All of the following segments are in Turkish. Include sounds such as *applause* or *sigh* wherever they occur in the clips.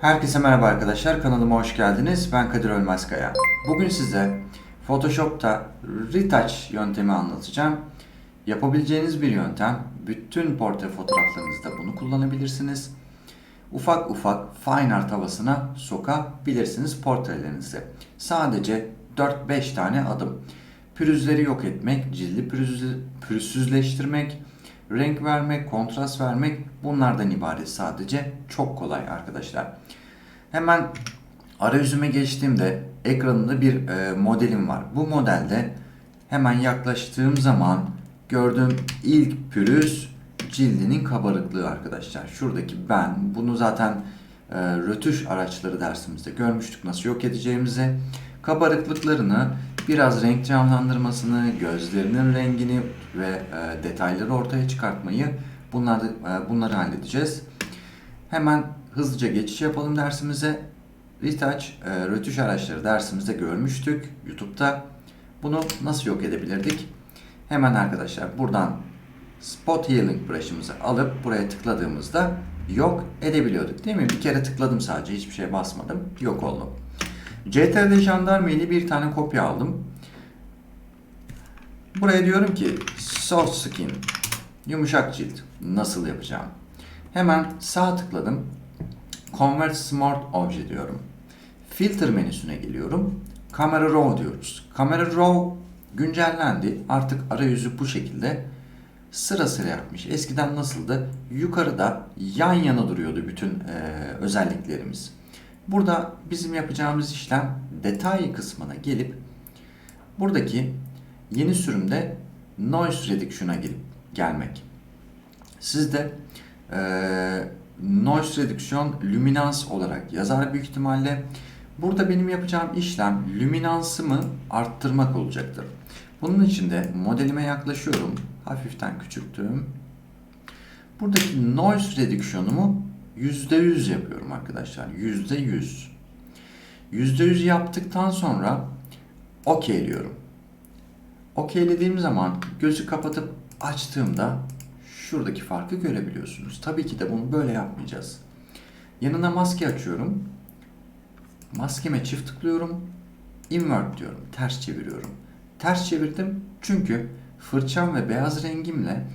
Herkese merhaba arkadaşlar. Kanalıma hoş geldiniz. Ben Kadir Ölmezkaya. Bugün size Photoshop'ta retouch yöntemi anlatacağım. Yapabileceğiniz bir yöntem. Bütün portre fotoğraflarınızda bunu kullanabilirsiniz. Ufak ufak fine art havasına sokabilirsiniz portrelerinizi. Sadece 4-5 tane adım. Pürüzleri yok etmek, cildi pürüzsüzleştirmek, renk vermek, kontrast vermek bunlardan ibaret sadece. Çok kolay arkadaşlar. Hemen arayüzüme geçtiğimde ekranında bir e, modelim var. Bu modelde hemen yaklaştığım zaman gördüğüm ilk pürüz cildinin kabarıklığı arkadaşlar. Şuradaki ben bunu zaten e, rötuş araçları dersimizde görmüştük nasıl yok edeceğimizi. Kabarıklıklarını biraz renk canlandırmasını, gözlerinin rengini ve e, detayları ortaya çıkartmayı bunları, e, bunları halledeceğiz. Hemen hızlıca geçiş yapalım dersimize. Retouch, e, rötuş araçları dersimizde görmüştük YouTube'da. Bunu nasıl yok edebilirdik? Hemen arkadaşlar buradan Spot Healing brush'ımızı alıp buraya tıkladığımızda yok edebiliyorduk değil mi? Bir kere tıkladım sadece hiçbir şeye basmadım. Yok oldu. CTRL Jandarma ile bir tane kopya aldım. Buraya diyorum ki soft skin yumuşak cilt nasıl yapacağım? Hemen sağ tıkladım. Convert Smart Obje diyorum. Filter menüsüne geliyorum. Camera Raw diyoruz. Camera Raw güncellendi. Artık arayüzü bu şekilde sıra sıra yapmış. Eskiden nasıldı? Yukarıda yan yana duruyordu bütün e, özelliklerimiz. Burada bizim yapacağımız işlem detay kısmına gelip buradaki yeni sürümde Noise Reduction'a gelip gelmek. Sizde e, Noise Reduction Luminance olarak yazar büyük ihtimalle. Burada benim yapacağım işlem lüminansımı arttırmak olacaktır. Bunun için de modelime yaklaşıyorum. Hafiften küçülttüm. Buradaki noise reduction'umu %100 yapıyorum arkadaşlar. %100. %100 yaptıktan sonra okeyliyorum. Okeylediğim zaman gözü kapatıp açtığımda şuradaki farkı görebiliyorsunuz. Tabii ki de bunu böyle yapmayacağız. Yanına maske açıyorum. Maskeme çift tıklıyorum. Invert diyorum. Ters çeviriyorum. Ters çevirdim çünkü fırçam ve beyaz rengimle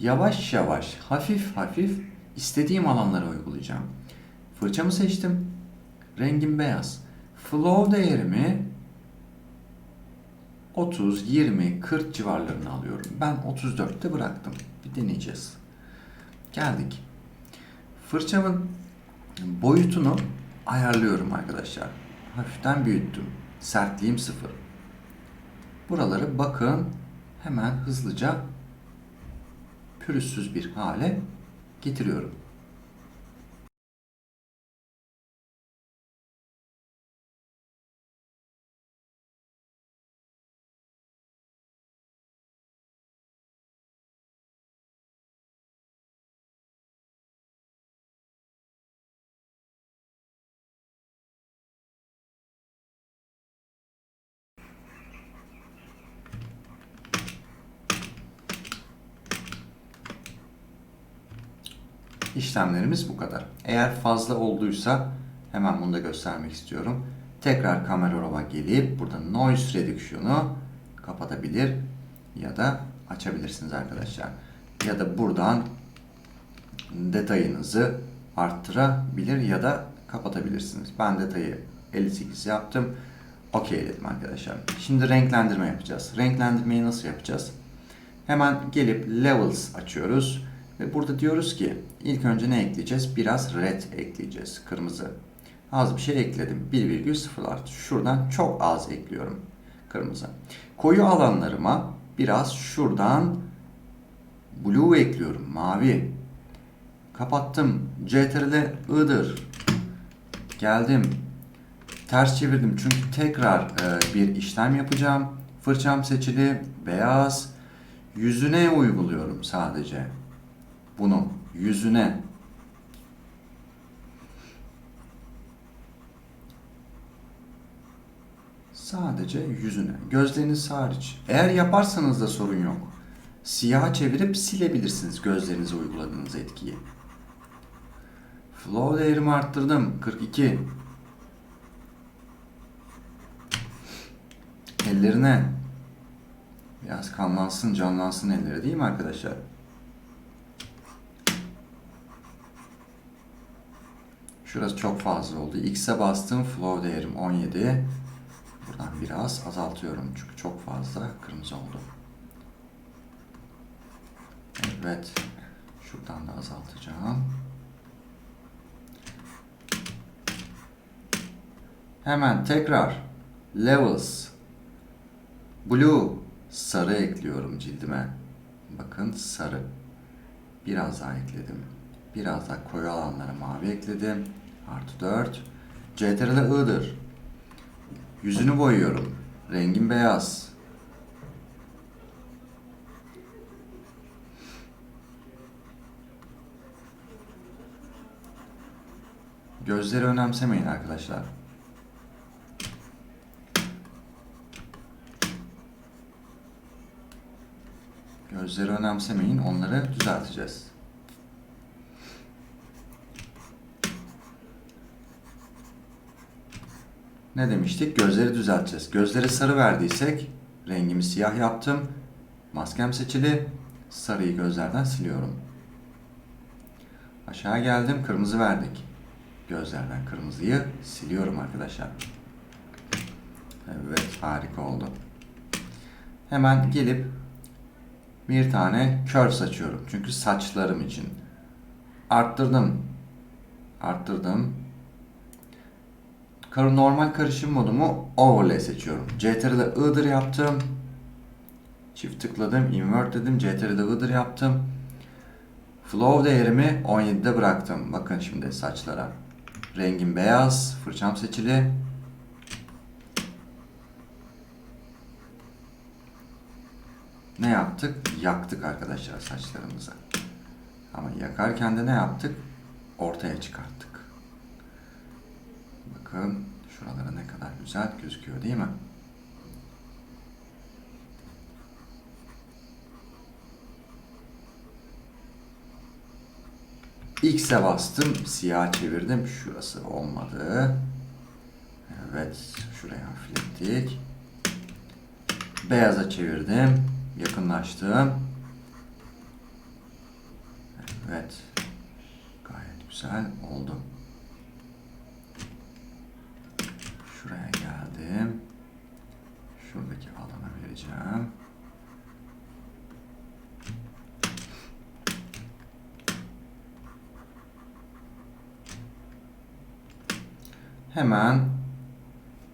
yavaş yavaş, hafif hafif istediğim alanlara uygulayacağım. Fırçamı seçtim. Rengim beyaz. Flow değerimi 30, 20, 40 civarlarını alıyorum. Ben 34'te bıraktım. Deneyeceğiz. Geldik. Fırçamın boyutunu ayarlıyorum arkadaşlar. Hafiften büyüttüm. Sertliğim sıfır. Buraları bakın hemen hızlıca pürüzsüz bir hale getiriyorum. İşlemlerimiz bu kadar. Eğer fazla olduysa hemen bunu da göstermek istiyorum. Tekrar kamera rova gelip burada noise reduction'u kapatabilir ya da açabilirsiniz arkadaşlar. Ya da buradan detayınızı arttırabilir ya da kapatabilirsiniz. Ben detayı 58 yaptım. Okey dedim arkadaşlar. Şimdi renklendirme yapacağız. Renklendirmeyi nasıl yapacağız? Hemen gelip Levels açıyoruz. Ve burada diyoruz ki ilk önce ne ekleyeceğiz? Biraz red ekleyeceğiz. Kırmızı. Az bir şey ekledim. 1,0 artı. Şuradan çok az ekliyorum. Kırmızı. Koyu alanlarıma biraz şuradan blue ekliyorum. Mavi. Kapattım. CTRL I'dır. Geldim. Ters çevirdim çünkü tekrar e, bir işlem yapacağım. Fırçam seçili. Beyaz. Yüzüne uyguluyorum sadece bunu yüzüne sadece yüzüne gözleriniz hariç eğer yaparsanız da sorun yok siyaha çevirip silebilirsiniz gözlerinize uyguladığınız etkiyi Flow değerimi arttırdım. 42. Ellerine biraz kanlansın, canlansın elleri değil mi arkadaşlar? Şurası çok fazla oldu. X'e bastım. Flow değerim 17. Buradan biraz azaltıyorum. Çünkü çok fazla kırmızı oldu. Evet. Şuradan da azaltacağım. Hemen tekrar levels blue sarı ekliyorum cildime. Bakın sarı. Biraz daha ekledim. Biraz daha koyu alanlara mavi ekledim. Artı 4. CTRL I'dır. Yüzünü boyuyorum. Rengim beyaz. Gözleri önemsemeyin arkadaşlar. Gözleri önemsemeyin. Onları düzelteceğiz. Ne demiştik? Gözleri düzelteceğiz. Gözleri sarı verdiysek rengimi siyah yaptım. Maskem seçili. Sarıyı gözlerden siliyorum. Aşağı geldim. Kırmızı verdik. Gözlerden kırmızıyı siliyorum arkadaşlar. Evet harika oldu. Hemen gelip bir tane kör saçıyorum. Çünkü saçlarım için. Arttırdım. Arttırdım. Normal karışım modumu overlay seçiyorum. CTRL'de I'dır yaptım. Çift tıkladım. Invert dedim. CTRL'de I'dır yaptım. Flow değerimi 17'de bıraktım. Bakın şimdi saçlara. Rengim beyaz. Fırçam seçili. Ne yaptık? Yaktık arkadaşlar saçlarımızı. Ama yakarken de ne yaptık? Ortaya çıkarttık. Bakın şuralara ne kadar güzel gözüküyor değil mi? X'e bastım. Siyah çevirdim. Şurası olmadı. Evet. Şuraya hafiflettik. Beyaza çevirdim. Yakınlaştım. Evet. Gayet güzel oldu. Şuraya geldim. Şuradaki alana vereceğim. Hemen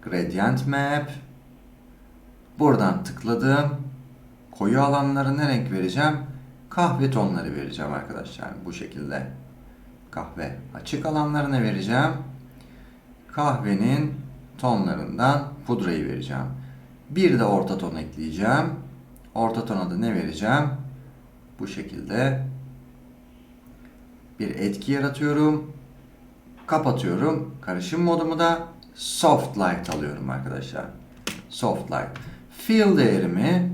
Gradient Map buradan tıkladım. Koyu alanlara ne renk vereceğim? Kahve tonları vereceğim arkadaşlar bu şekilde. Kahve. Açık alanlarına vereceğim. Kahvenin tonlarından pudrayı vereceğim. Bir de orta ton ekleyeceğim. Orta tona da ne vereceğim? Bu şekilde bir etki yaratıyorum. Kapatıyorum. Karışım modumu da soft light alıyorum arkadaşlar. Soft light. Fill değerimi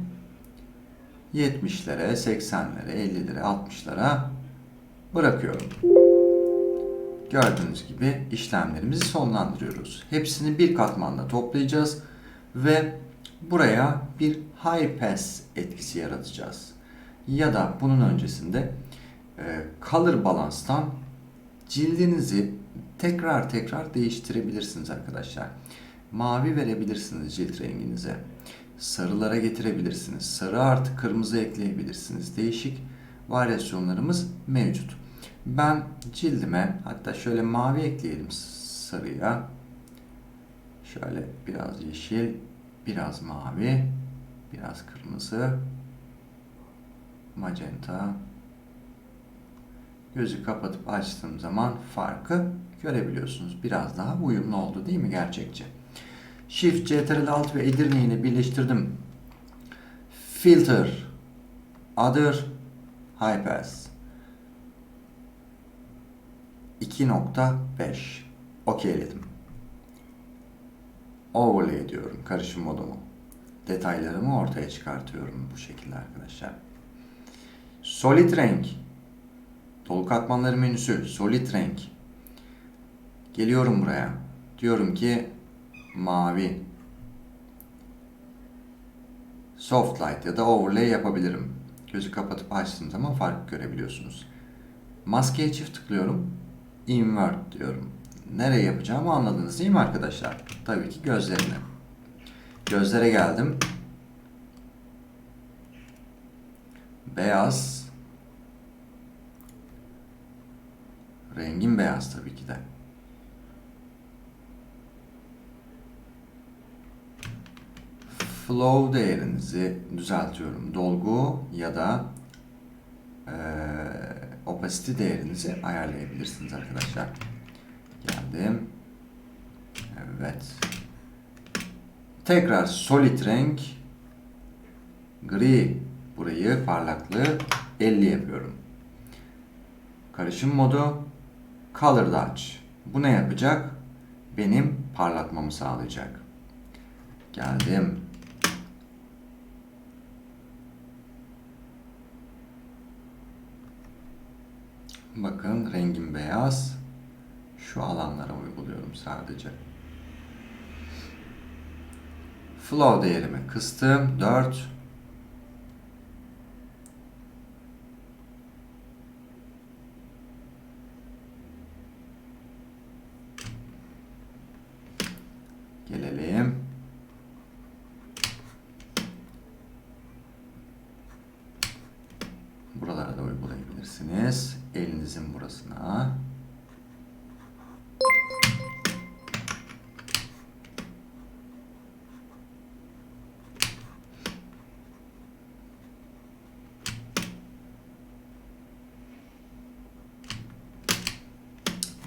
70'lere, 80'lere, 50'lere, 60'lara bırakıyorum. Gördüğünüz gibi işlemlerimizi sonlandırıyoruz. Hepsini bir katmanda toplayacağız ve buraya bir high pass etkisi yaratacağız. Ya da bunun öncesinde e, color balance'tan cildinizi tekrar tekrar değiştirebilirsiniz arkadaşlar. Mavi verebilirsiniz cilt renginize. Sarılara getirebilirsiniz. Sarı artı kırmızı ekleyebilirsiniz. Değişik varyasyonlarımız mevcut. Ben cildime hatta şöyle mavi ekleyelim sarıya. Şöyle biraz yeşil, biraz mavi, biraz kırmızı, magenta. Gözü kapatıp açtığım zaman farkı görebiliyorsunuz. Biraz daha uyumlu oldu değil mi gerçekçi? Shift, Ctrl Alt ve Edirne ile birleştirdim. Filter, Other, High Pass. 2.5 okeyledim. Overlay diyorum karışım modumu. Detaylarımı ortaya çıkartıyorum bu şekilde arkadaşlar. Solid renk. Dolu katmanları menüsü. Solid renk. Geliyorum buraya. Diyorum ki mavi. Soft light ya da overlay yapabilirim. Gözü kapatıp açtığım zaman fark görebiliyorsunuz. Maskeye çift tıklıyorum. Invert diyorum. Nereye yapacağımı anladınız değil mi arkadaşlar? Tabii ki gözlerine. Gözlere geldim. Beyaz. Rengin beyaz tabii ki de. Flow değerinizi düzeltiyorum. Dolgu ya da eee opacity değerinizi ayarlayabilirsiniz arkadaşlar. Geldim. Evet. Tekrar solid renk gri burayı parlaklığı 50 yapıyorum. Karışım modu color dodge. Bu ne yapacak? Benim parlatmamı sağlayacak. Geldim. Bakın rengim beyaz. Şu alanlara uyguluyorum sadece. Flow değerimi kıstım. 4. Gelelim. Buralara da uygulayabilirsiniz. Elinizin burasına.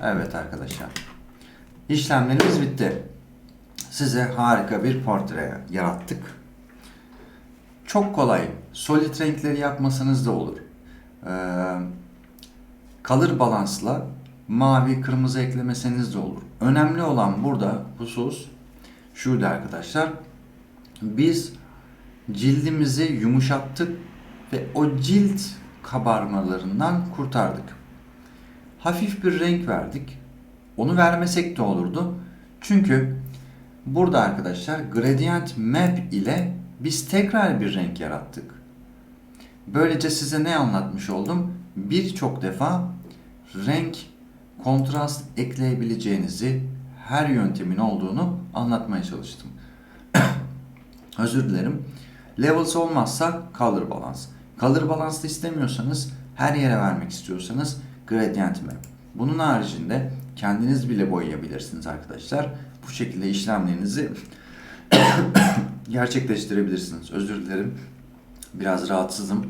Evet arkadaşlar. İşlemlerimiz bitti. Size harika bir portre yarattık. Çok kolay. Solid renkleri yapmasanız da olur. Ee, color balansla mavi, kırmızı eklemeseniz de olur. Önemli olan burada husus şuydu arkadaşlar. Biz cildimizi yumuşattık ve o cilt kabarmalarından kurtardık. Hafif bir renk verdik. Onu vermesek de olurdu. Çünkü burada arkadaşlar gradient map ile biz tekrar bir renk yarattık. Böylece size ne anlatmış oldum? Birçok defa renk, kontrast ekleyebileceğinizi, her yöntemin olduğunu anlatmaya çalıştım. *coughs* Özür dilerim. Levels olmazsa color balance. Color balance istemiyorsanız, her yere vermek istiyorsanız gradient map. Bunun haricinde kendiniz bile boyayabilirsiniz arkadaşlar. Bu şekilde işlemlerinizi *coughs* gerçekleştirebilirsiniz. Özür dilerim. Biraz rahatsızım.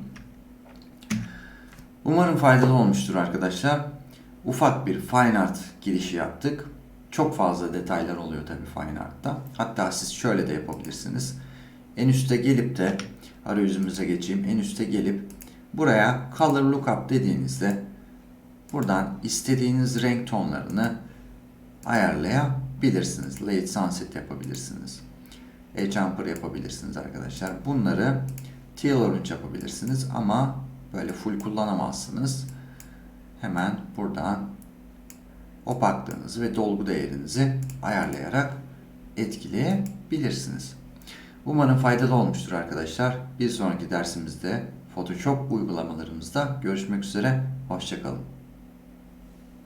Umarım faydalı olmuştur arkadaşlar. Ufak bir fine art girişi yaptık. Çok fazla detaylar oluyor tabii fine art'ta. Hatta siz şöyle de yapabilirsiniz. En üste gelip de arayüzümüze geçeyim. En üste gelip buraya color lookup dediğinizde buradan istediğiniz renk tonlarını ayarlayabilirsiniz. Late sunset yapabilirsiniz. Edge jumper yapabilirsiniz arkadaşlar. Bunları teal orange yapabilirsiniz ama böyle full kullanamazsınız. Hemen buradan opaklığınızı ve dolgu değerinizi ayarlayarak etkileyebilirsiniz. Umarım faydalı olmuştur arkadaşlar. Bir sonraki dersimizde Photoshop uygulamalarımızda görüşmek üzere. Hoşçakalın.